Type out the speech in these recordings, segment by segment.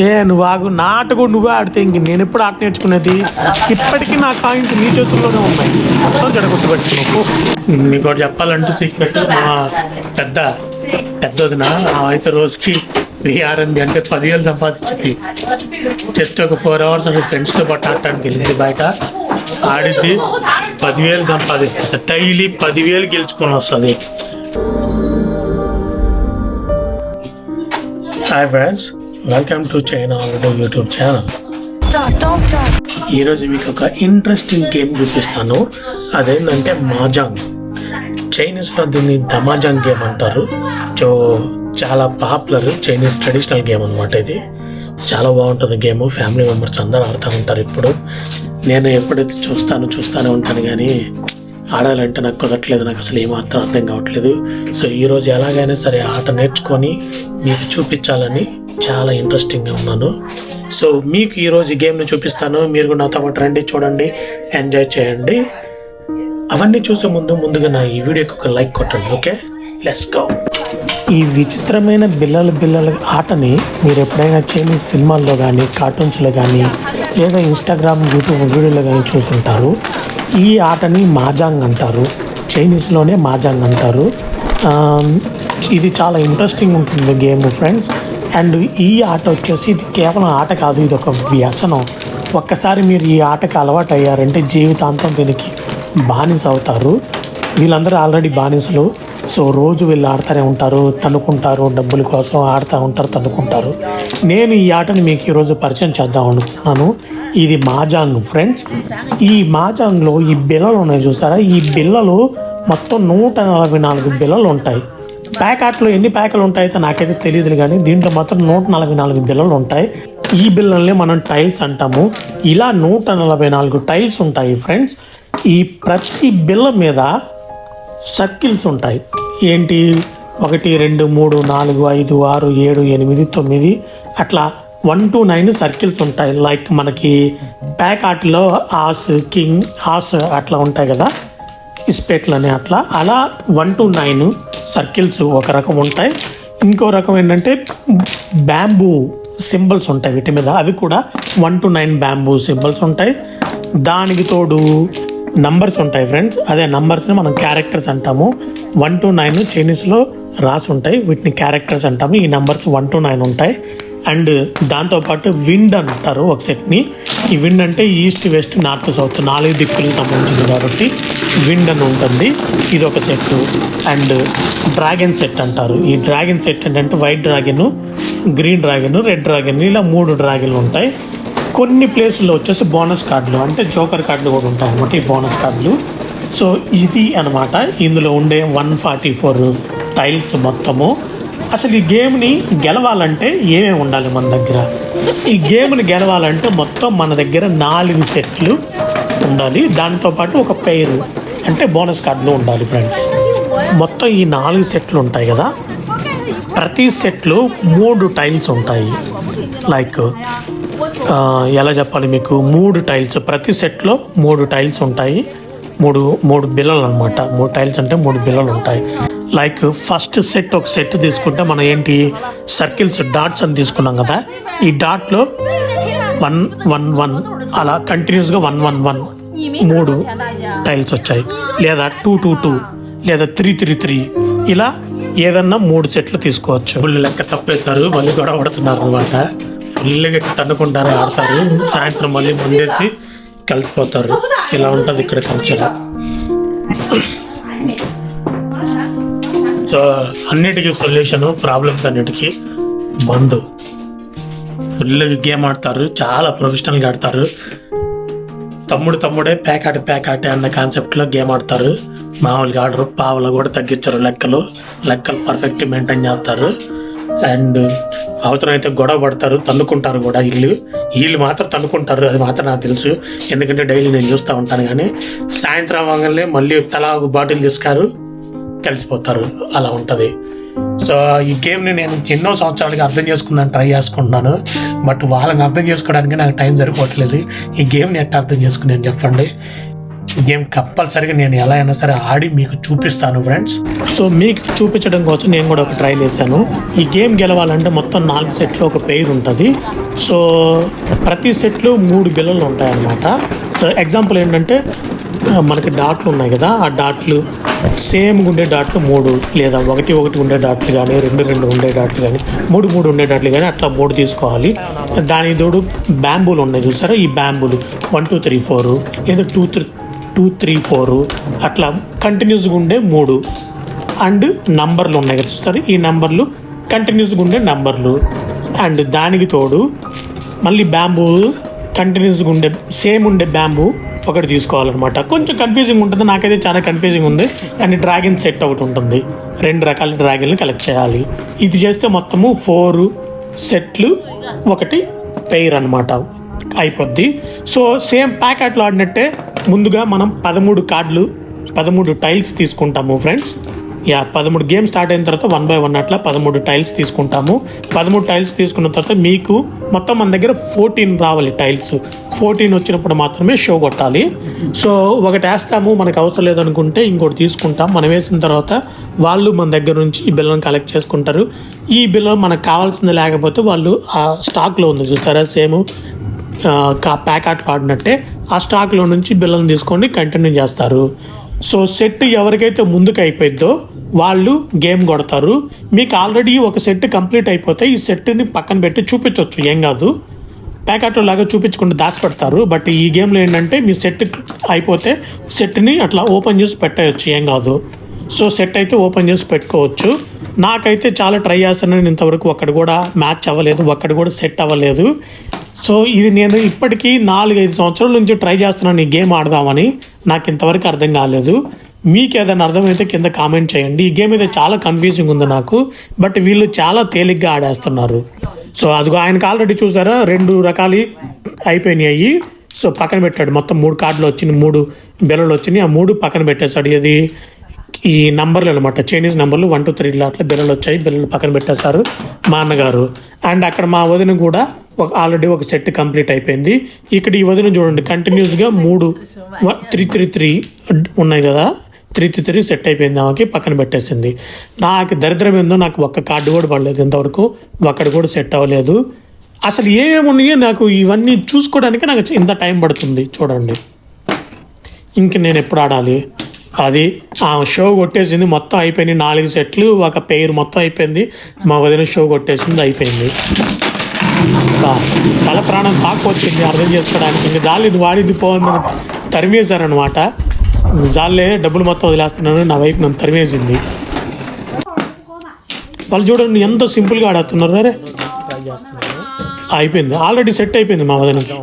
ఏ నువ్వు ఆగు. నా ఆట కూడా నువ్వే ఆడితే ఇంక నేను ఎప్పుడు ఆట నేర్చుకునేది? ఇప్పటికీ నా కాయిన్స్ నీ చేతుల్లోనే ఉన్నాయి. మొత్తం జడగొట్టు మీకు ఒకటి చెప్పాలంటే సీక్రెట్ మా పెద్ద పెద్ద వదిన అయితే రోజుకి విఆర్ఎంబి అంటే పదివేలు సంపాదించింది. జస్ట్ ఒక ఫోర్ అవర్స్ అంటే ఫ్రెండ్స్తో పాటు ఆడటానికి వెళ్ళింది బయట. ఆడిద్ది పదివేలు సంపాదిస్తుంది. డైలీ పదివేలు గెలుచుకొని వస్తుంది. Hi friends welcome to China already YouTube channel. ఈరోజు మీకు ఒక ఇంట్రెస్టింగ్ గేమ్ చూపిస్తాను. అదేంటంటే మాజాంగ్ చైనీస్లో దీన్ని దమాజాంగ్ గేమ్ అంటారు. సో చాలా పాపులర్ చైనీస్ ట్రెడిషనల్ గేమ్ అనమాట ఇది. చాలా బాగుంటుంది గేమ్ ఫ్యామిలీ మెంబర్స్ అందరూ ఆడుతూ ఉంటారు ఇప్పుడు. నేను ఎప్పుడైతే చూస్తాను చూస్తూనే ఉంటాను కానీ ఆడాలంటే నాకు కుదరట్లేదు. నాకు అసలు ఏమాత్రం అర్థం కావట్లేదు. సో ఈరోజు ఎలాగైనా సరే ఆట నేర్చుకొని మీకు చూపించాలని చాలా ఇంట్రెస్టింగ్గా ఉన్నాను. సో మీకు ఈరోజు ఈ గేమ్ని చూపిస్తాను. మీరు కూడా నాతో పాటు రండి చూడండి ఎంజాయ్ చేయండి. అవన్నీ చూసే ముందు ముందుగా నా ఈ వీడియోకి ఒక లైక్ కొట్టండి ఓకే లెట్స్ గో ఈ విచిత్రమైన బిల్లల బిల్లల ఆటని మీరు ఎప్పుడైనా చైనీస్ సినిమాల్లో కానీ కార్టూన్స్లో కానీ లేదా ఇన్స్టాగ్రామ్ యూట్యూబ్ వీడియోలో కానీ చూస్తుంటారు. ఈ ఆటని మాజాంగ్ అంటారు. చైనీస్లోనే మాజాంగ్ అంటారు. ఇది చాలా ఇంట్రెస్టింగ్ ఉంటుంది గేమ్ ఫ్రెండ్స్ అండ్ ఈ ఆట వచ్చేసి ఇది కేవలం ఆట కాదు ఇది ఒక వ్యసనం. ఒక్కసారి మీరు ఈ ఆటకు అలవాటు అయ్యారంటే జీవితాంతం దీనికి బానిస అవుతారు. వీళ్ళందరూ ఆల్రెడీ బానిసలు. సో రోజు వీళ్ళు ఆడుతూనే ఉంటారు తన్నుకుంటారు డబ్బుల కోసం ఆడుతూ ఉంటారు తన్నుకుంటారు. నేను ఈ ఆటను మీకు ఈరోజు పరిచయం చేద్దాం అనుకుంటున్నాను. ఇది మాజాంగ్ ఫ్రెండ్స్. ఈ మాజాంగ్లో ఈ బిల్లలు ఉన్నాయి చూస్తారా ఈ బిల్లలు మొత్తం నూట నలభై నాలుగు బిల్లలు ఉంటాయి. ప్యాకెట్లో ఎన్ని ప్యాకెట్లు ఉంటాయో నాకైతే తెలియదు కానీ దీంట్లో మాత్రం నూట నలభై నాలుగు బిల్లలు ఉంటాయి. ఈ బిల్లల్ని మనం టైల్స్ అంటాము. ఇలా నూట నలభై నాలుగు టైల్స్ ఉంటాయి ఫ్రెండ్స్. ఈ ప్రతి బిల్ల మీద సర్కిల్స్ ఉంటాయి. ఏంటి? ఒకటి రెండు మూడు నాలుగు ఐదు ఆరు ఏడు ఎనిమిది తొమ్మిది. అట్లా వన్ టు నైన్ సర్కిల్స్ ఉంటాయి. లైక్ మనకి ప్యాక్ ఆర్ట్లో ఆస్ కింగ్ ఆస్ అట్లా ఉంటాయి కదా. ఇస్పేట్లని అట్లా. అలా వన్ టు నైన్ సర్కిల్స్ ఒక రకం ఉంటాయి. ఇంకో రకం ఏంటంటే బ్యాంబూ సింబల్స్ ఉంటాయి వీటి మీద. అవి కూడా one to nine bamboo symbols ఉంటాయి. దానికి తోడు నంబర్స్ ఉంటాయి ఫ్రెండ్స్. అదే నంబర్స్ని మనం క్యారెక్టర్స్ అంటాము. వన్ టు నైన్ చైనీస్లో రాసి ఉంటాయి. వీటిని క్యారెక్టర్స్ అంటాము. ఈ నంబర్స్ వన్ టు నైన్ ఉంటాయి. అండ్ దాంతోపాటు విండ్ అంటారు ఒక సెట్ని. ఈ విండ్ అంటే ఈస్ట్ వెస్ట్ నార్త్ సౌత్ నాలుగు దిక్కులకు సంబంధించింది కాబట్టి విండ్ అని ఉంటుంది. ఇది ఒక సెట్ అండ్ డ్రాగన్ సెట్ అంటారు. ఈ డ్రాగన్ సెట్ ఏంటంటే white dragon green dragon red dragon ఇలా మూడు డ్రాగన్లు ఉంటాయి. కొన్ని ప్లేసుల్లో వచ్చేసి బోనస్ కార్డులు అంటే జోకర్ కార్డులు కూడా ఉంటాయి అన్నమాట ఈ బోనస్ కార్డులు సో ఇది అనమాట ఇందులో ఉండే వన్ ఫార్టీ ఫోర్ టైల్స్ మొత్తము. అసలు ఈ గేమ్ని గెలవాలంటే ఏమేమి ఉండాలి మన దగ్గర? ఈ గేమ్ని గెలవాలంటే మొత్తం మన దగ్గర నాలుగు సెట్లు ఉండాలి. దాంతోపాటు ఒక పేరు అంటే బోనస్ కార్డులు ఉండాలి ఫ్రెండ్స్. మొత్తం ఈ నాలుగు సెట్లు ఉంటాయి కదా. ప్రతి సెట్లో మూడు టైల్స్ ఉంటాయి. లైక్ ఎలా చెప్పాలి మీకు? మూడు టైల్స్ ప్రతి సెట్లో మూడు టైల్స్ ఉంటాయి. మూడు మూడు బిల్లలు అనమాట మూడు టైల్స్ అంటే మూడు బిల్లలు ఉంటాయి. లైక్ ఫస్ట్ సెట్ ఒక సెట్ తీసుకుంటే మనం ఏంటి సర్కిల్స్ డాట్స్ అని తీసుకున్నాం కదా. ఈ డాట్లో వన్ వన్ వన్ అలా కంటిన్యూస్గా వన్ వన్ వన్ మూడు టైల్స్ వచ్చాయి. లేదా టూ టూ టూ లేదా త్రీ త్రీ త్రీ ఇలా ఏదన్నా మూడు సెట్లు తీసుకోవచ్చు. ఫుల్ లెక్క తప్పేశారు మళ్ళీ గొడవ పడుతున్నారు అనమాట ఫుల్గా తన్నుకుంటారు ఆడతారు సాయంత్రం మళ్ళీ ముందేసి కలిసిపోతారు. ఇలా ఉంటుంది ఇక్కడ కల్చర్ అన్నిటికీ సొల్యూషన్ ప్రాబ్లమ్స్ అన్నిటికీ మందు. ఫుల్గా గేమ్ ఆడతారు చాలా ప్రొఫెషనల్గా ఆడతారు. తమ్ముడు తమ్ముడే ప్యాకాట ప్యాకాటే అన్న కాన్సెప్ట్లో గేమ్ ఆడతారు. మామూలుగా ఆడరు పావులు కూడా తగ్గించరు లెక్కలు. లెక్కలు పర్ఫెక్ట్ మెయింటైన్ చేస్తారు. అండ్ అవసరమైతే గొడవ పడతారు తన్నుకుంటారు కూడా ఇల్లు. వీళ్ళు మాత్రం తన్నుకుంటారు అది మాత్రం నాకు తెలుసు. ఎందుకంటే డైలీ నేను చూస్తూ ఉంటాను కానీ సాయంత్రం అవ్వగానే మళ్ళీ తలా బాటిల్ తీసుకారు కలిసిపోతారు. అలా ఉంటుంది. సో ఈ గేమ్ని నేను ఎన్నో సంవత్సరాలుగా అర్థం చేసుకుందాం ట్రై చేసుకుంటున్నాను. బట్ వాళ్ళని అర్థం చేసుకోవడానికి నాకు టైం సరిపోవట్లేదు. ఈ గేమ్ని ఎట్లా అర్థం చేసుకున్నాను చెప్పండి. గేమ్ కంపల్సరిగా నేను ఎలా అయినా సరే ఆడి మీకు చూపిస్తాను ఫ్రెండ్స్ సో మీకు చూపించడం కోసం నేను కూడా ఒక ట్రైల్ చేశాను ఈ గేమ్ గెలవాలంటే మొత్తం నాలుగు సెట్లు ఒక పేరు ఉంటుంది. సో ప్రతి సెట్లు మూడు బిల్లలు ఉంటాయన్నమాట. సో ఎగ్జాంపుల్ ఏంటంటే మనకి డాట్లు ఉన్నాయి కదా. ఆ డాట్లు సేమ్ ఉండే డాట్లు మూడు లేదా ఒకటి ఒకటి ఉండే డాట్లు కానీ రెండు రెండు ఉండే డాట్లు కానీ మూడు మూడు ఉండే డాట్లు కానీ అట్లా మూడు తీసుకోవాలి. దానికి తోడు బ్యాంబూలు ఉన్నాయి చూసారా? ఈ బ్యాంబూలు వన్ టూ త్రీ ఫోర్ లేదా two three two three four అట్లా కంటిన్యూస్గా ఉండే మూడు. అండ్ నంబర్లు ఉన్నాయి కదా చూస్తారు ఈ నంబర్లు కంటిన్యూస్గా ఉండే నంబర్లు. అండ్ దానికి తోడు మళ్ళీ బ్యాంబూ కంటిన్యూస్గా ఉండే సేమ్ ఉండే బ్యాంబూ ఒకటి తీసుకోవాలన్నమాట. కొంచెం కన్ఫ్యూజింగ్ ఉంటుంది. నాకైతే చాలా కన్ఫ్యూజింగ్ ఉంది. అండ్ డ్రాగన్ సెట్ ఒకటి ఉంటుంది. రెండు రకాల డ్రాగన్లు కలెక్ట్ చేయాలి. ఇది చేస్తే మొత్తము ఫోర్ సెట్లు ఒకటి పెయిర్ అనమాట అయిపోద్ది. సో సేమ్ ప్యాకెట్లో ఆడినట్టే ముందుగా మనం పదమూడు కార్డులు పదమూడు టైల్స్ తీసుకుంటాము ఫ్రెండ్స్ యా పదమూడు గేమ్ స్టార్ట్ అయిన తర్వాత వన్ బై వన్ అట్లా పదమూడు టైల్స్ తీసుకుంటాము. పదమూడు టైల్స్ తీసుకున్న తర్వాత మీకు మొత్తం మన దగ్గర ఫోర్టీన్ రావాలి టైల్స్. ఫోర్టీన్ వచ్చినప్పుడు మాత్రమే షో కొట్టాలి. సో ఒకటి వేస్తాము మనకు అవసరం లేదనుకుంటే ఇంకోటి తీసుకుంటాం. మనం వేసిన తర్వాత వాళ్ళు మన దగ్గర నుంచి ఈ బిల్లను కలెక్ట్ చేసుకుంటారు. ఈ బిల్లు మనకు కావాల్సింది లేకపోతే వాళ్ళు ఆ స్టాక్లో ఉంది చూసారా? సేమ్ ప్యాకెట్లు ఆడినట్టే ఆ స్టాక్లో నుంచి బిల్లను తీసుకొని కంటిన్యూ చేస్తారు. సో సెట్ ఎవరికైతే ముందుకు అయిపోయిద్దో వాళ్ళు గేమ్ కొడతారు. మీకు ఆల్రెడీ ఒక సెట్ కంప్లీట్ అయిపోతే ఈ సెట్ని పక్కన పెట్టి చూపించవచ్చు ఏం కాదు. ప్యాకెట్లో లాగా చూపించకుండా దాచిపెడతారు. బట్ ఈ గేమ్లో ఏంటంటే మీ సెట్ అయిపోతే సెట్ని అట్లా ఓపెన్ చేసి పెట్టేయచ్చు ఏం కాదు. సో సెట్ అయితే ఓపెన్ చేసి పెట్టుకోవచ్చు. నాకైతే చాలా ట్రై చేస్తున్నాను ఇంతవరకు ఒక్కడు కూడా మ్యాచ్ అవ్వలేదు. ఒక్కడు కూడా సెట్ అవ్వలేదు. సో ఇది నేను ఇప్పటికీ నాలుగైదు సంవత్సరాల నుంచి ట్రై చేస్తున్నాను ఈ గేమ్ ఆడదామని. నాకు ఇంతవరకు అర్థం కాలేదు. మీకు ఏదైనా అర్థమైతే కింద కామెంట్ చేయండి. ఈ గేమ్ అయితే చాలా కన్ఫ్యూజింగ్ ఉంది నాకు. బట్ వీళ్ళు చాలా తేలిగ్గా ఆడేస్తున్నారు. సో అదిగో ఆయనకు ఆల్రెడీ చూసారా? రెండు రకాలు అయిపోయినాయి. సో పక్కన పెట్టాడు. మొత్తం మూడు కార్డులు వచ్చినాయి. మూడు బెల్లలు వచ్చినాయి. ఆ మూడు పక్కన పెట్టేశాడు. ఇది ఈ నంబర్లు అనమాట చైనీస్ నంబర్లు వన్ టూ త్రీలో అట్లా బిల్లలు వచ్చాయి. బిల్లలు పక్కన పెట్టేశారు మా అన్నగారు. అండ్ అక్కడ మా వదిన కూడా ఒక ఆల్రెడీ ఒక సెట్ కంప్లీట్ అయిపోయింది. ఇక్కడ ఈ వదిన చూడండి కంటిన్యూస్గా మూడు త్రీ త్రీ త్రీ ఉన్నాయి కదా? త్రీ త్రీ త్రీ సెట్ అయిపోయింది ఆమెకి పక్కన పెట్టేసింది. నాకు దరిద్రం ఏందో నాకు ఒక్క కార్డు కూడా పడలేదు ఇంతవరకు. ఒక్కడు కూడా సెట్ అవ్వలేదు. అసలు ఏమేమి ఉన్నాయో నాకు ఇవన్నీ చూసుకోవడానికి నాకు ఇంత టైం పడుతుంది చూడండి. ఇంక నేను ఎప్పుడు ఆడాలి? అది ఆ షో కొట్టేసింది మొత్తం అయిపోయింది. నాలుగు సెట్లు ఒక పేరు మొత్తం అయిపోయింది. మా వదిన షో కొట్టేసింది అయిపోయింది. తల ప్రాణం తాకొచ్చింది అర్థం చేసుకోవడానికి. ఇంక జాలి ఇది వాడిది పోందని తరిమేశారనమాట జాలే డబ్బులు మొత్తం వదిలేస్తున్నాను. నా వైపు నన్ను తరిమేసింది. వాళ్ళు చూడండి ఎంత సింపుల్గా ఆడుతున్నారు అరే అయిపోయింది. ఆల్రెడీ సెట్ అయిపోయింది మా వదనకి.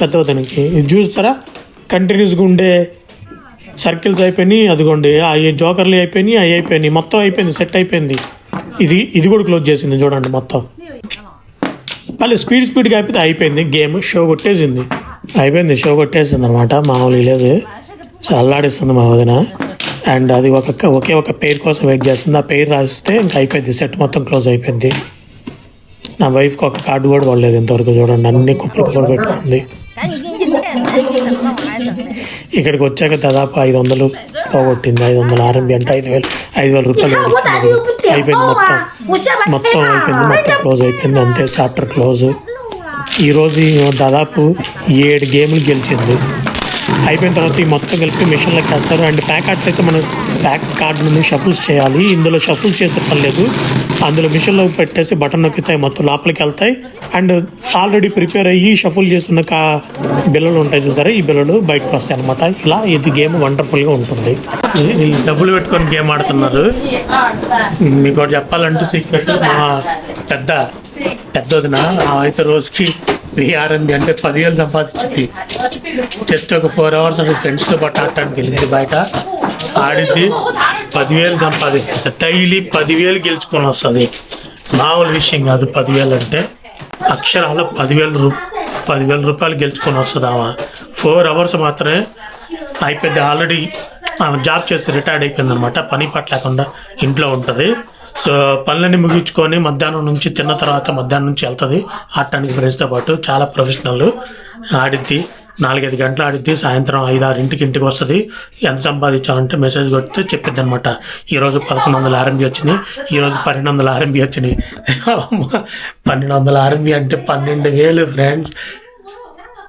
పెద్ద వదనకి. ఇది చూస్తారా? కంటిన్యూస్గా ఉండే సర్కిల్స్ అయిపోయినాయి. అదిగోండి అవి జోకర్లు అయిపోయినాయి అవి అయిపోయినాయి. మొత్తం అయిపోయింది సెట్ అయిపోయింది. ఇది ఇది కూడా క్లోజ్ చేసింది. చూడండి మొత్తం. మళ్ళీ స్పీడ్ స్పీడ్గా అయిపోతే అయిపోయింది. గేమ్ షో కొట్టేసింది. అయిపోయింది షో కొట్టేసింది అనమాట. మామూలు లేదు. అల్లాడిస్తుంది మా వదిన. అండ్ అది ఒక ఒకే ఒక పేరు కోసం వెయిట్ చేస్తుంది. ఆ పేరు రాస్తే ఇంకా అయిపోయింది. సెట్ మొత్తం క్లోజ్ అయిపోయింది. నా వైఫ్కి ఒక కార్డు కూడా వాడలేదు ఇంతవరకు. చూడండి అన్ని కుప్పలు కుప్పలు పెట్టుకుంది. ఇక్కడికి వచ్చాక దాదాపు ఐదు వందలు పోగొట్టింది. ఐదు వందలు ఆరంభి అంటే ఐదు వేలు ఐదు వేల రూపాయలు అయిపోయింది మొత్తం. మొత్తం అయిపోయింది. మొత్తం క్లోజ్ అయిపోయింది. అంతే చాప్టర్ క్లోజ్. ఈరోజు దాదాపు ఏడు గేములు గెలిచింది. అయిపోయిన తర్వాత ఈ మొత్తం కలిపి మిషన్లోకి వేస్తారు. అండ్ ప్యాక్ కార్డ్స్ అయితే మనం ప్యాక్ కార్డులను షఫుల్స్ చేయాలి. ఇందులో షఫుల్ చేసే పని లేదు. అందులో మిషన్లో పెట్టేసి బటన్ నొక్కితే మొత్తం లోపలికి వెళ్తాయి. అండ్ ఆల్రెడీ ప్రిపేర్ అయ్యి షఫుల్ చేస్తున్న కా బిల్లలు ఉంటాయి చూసారా? ఈ బిల్లలు బయటకు వస్తాయి అనమాట ఇలా ఇది గేమ్ వండర్ఫుల్గా ఉంటుంది. డబ్బులు పెట్టుకొని గేమ్ ఆడుతున్నారు. మీకు ఒకటి చెప్పాలంటే సీక్రెట్ మా పెద్ద పెద్ద వదిన అయితే రోజుకి విఆర్ఎంబి అంటే పదివేలు సంపాదించింది. జస్ట్ ఒక ఫోర్ అవర్స్ అంటే ఫ్రెండ్స్తో పాటు ఆడటానికి వెళ్ళింది బయట. ఆడింది పదివేలు సంపాదిస్తుంది. డైలీ పదివేలు గెలుచుకొని వస్తుంది. మామూలు విషయం కాదు పదివేలు అంటే. అక్షరాల పదివేల రూ పదివేల రూపాయలు గెలుచుకొని వస్తుంది ఆమె. ఫోర్ అవర్స్ మాత్రమే అయిపోయింది. ఆల్రెడీ ఆమె జాబ్ చేసి రిటైర్డ్ అయిపోయింది అనమాట పని పట్టలేకుండా ఇంట్లో ఉంటుంది. సో పనులన్నీ ముగించుకొని మధ్యాహ్నం నుంచి తిన్న తర్వాత మధ్యాహ్నం నుంచి వెళ్తుంది. ఆడటానికి ఫ్రెండ్స్తో పాటు చాలా ప్రొఫెషనల్ ఆడిద్ది నాలుగైదు గంటలు ఆడిద్ది సాయంత్రం ఐదారు ఇంటికి ఇంటికి వస్తుంది. ఎంత సంపాదించామంటే మెసేజ్ కొడితే చెప్పిద్ది అనమాట ఈరోజు పదకొండు వందల ఆర్ఎంబి వచ్చినాయి ఈరోజు పన్నెండు వందల ఆర్ఎంబి వచ్చినాయి. పన్నెండు వందల ఆర్ఎంబి అంటే పన్నెండు వేలు ఫ్రెండ్స్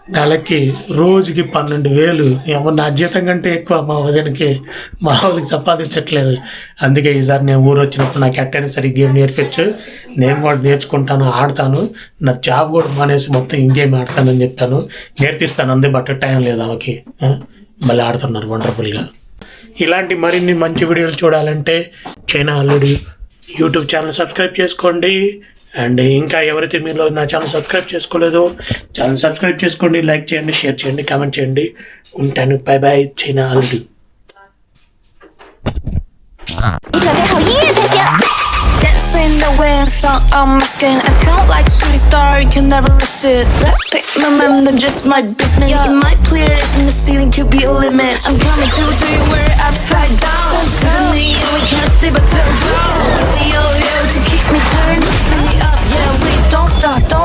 నెలకి రోజుకి పన్నెండు వేలు. ఏమో నా జీతం కంటే ఎక్కువ మా వదినకి మా వాళ్ళకి సంపాదించట్లేదు. అందుకే ఈసారి నేను ఊరు వచ్చినప్పుడు నాకు ఎట్టైనా సరే గేమ్ నేర్పించు. నేను కూడా నేర్చుకుంటాను ఆడతాను. నా జాబ్ కూడా మానేసి మొత్తం ఇంకేం ఆడతానని చెప్పాను. నేర్పిస్తాను అందే బట్ టైం లేదు ఆమెకి. మళ్ళీ ఆడుతున్నారు వండర్ఫుల్గా. ఇలాంటి మరిన్ని మంచి వీడియోలు చూడాలంటే China already YouTube channel subscribe చేసుకోండి. అండ్ ఇంకా ఎవరైతే మీరు నా ఛానల్ సబ్స్క్రైబ్ చేసుకోలేదో ఛానల్ సబ్స్క్రైబ్ చేసుకోండి లైక్ చేయండి షేర్ చేయండి కామెంట్ చేయండి ఉంటాను bye bye China already in the wind, sun on my skin. I count like shooting star, you can never miss it. Pick my mind, I'm just my basement. Yeah. It might clear this in the ceiling, could be a limit. I'm coming to to you, we're upside down. To the knee, and we can't stay but turn around. Give me your to keep me turned. Stop,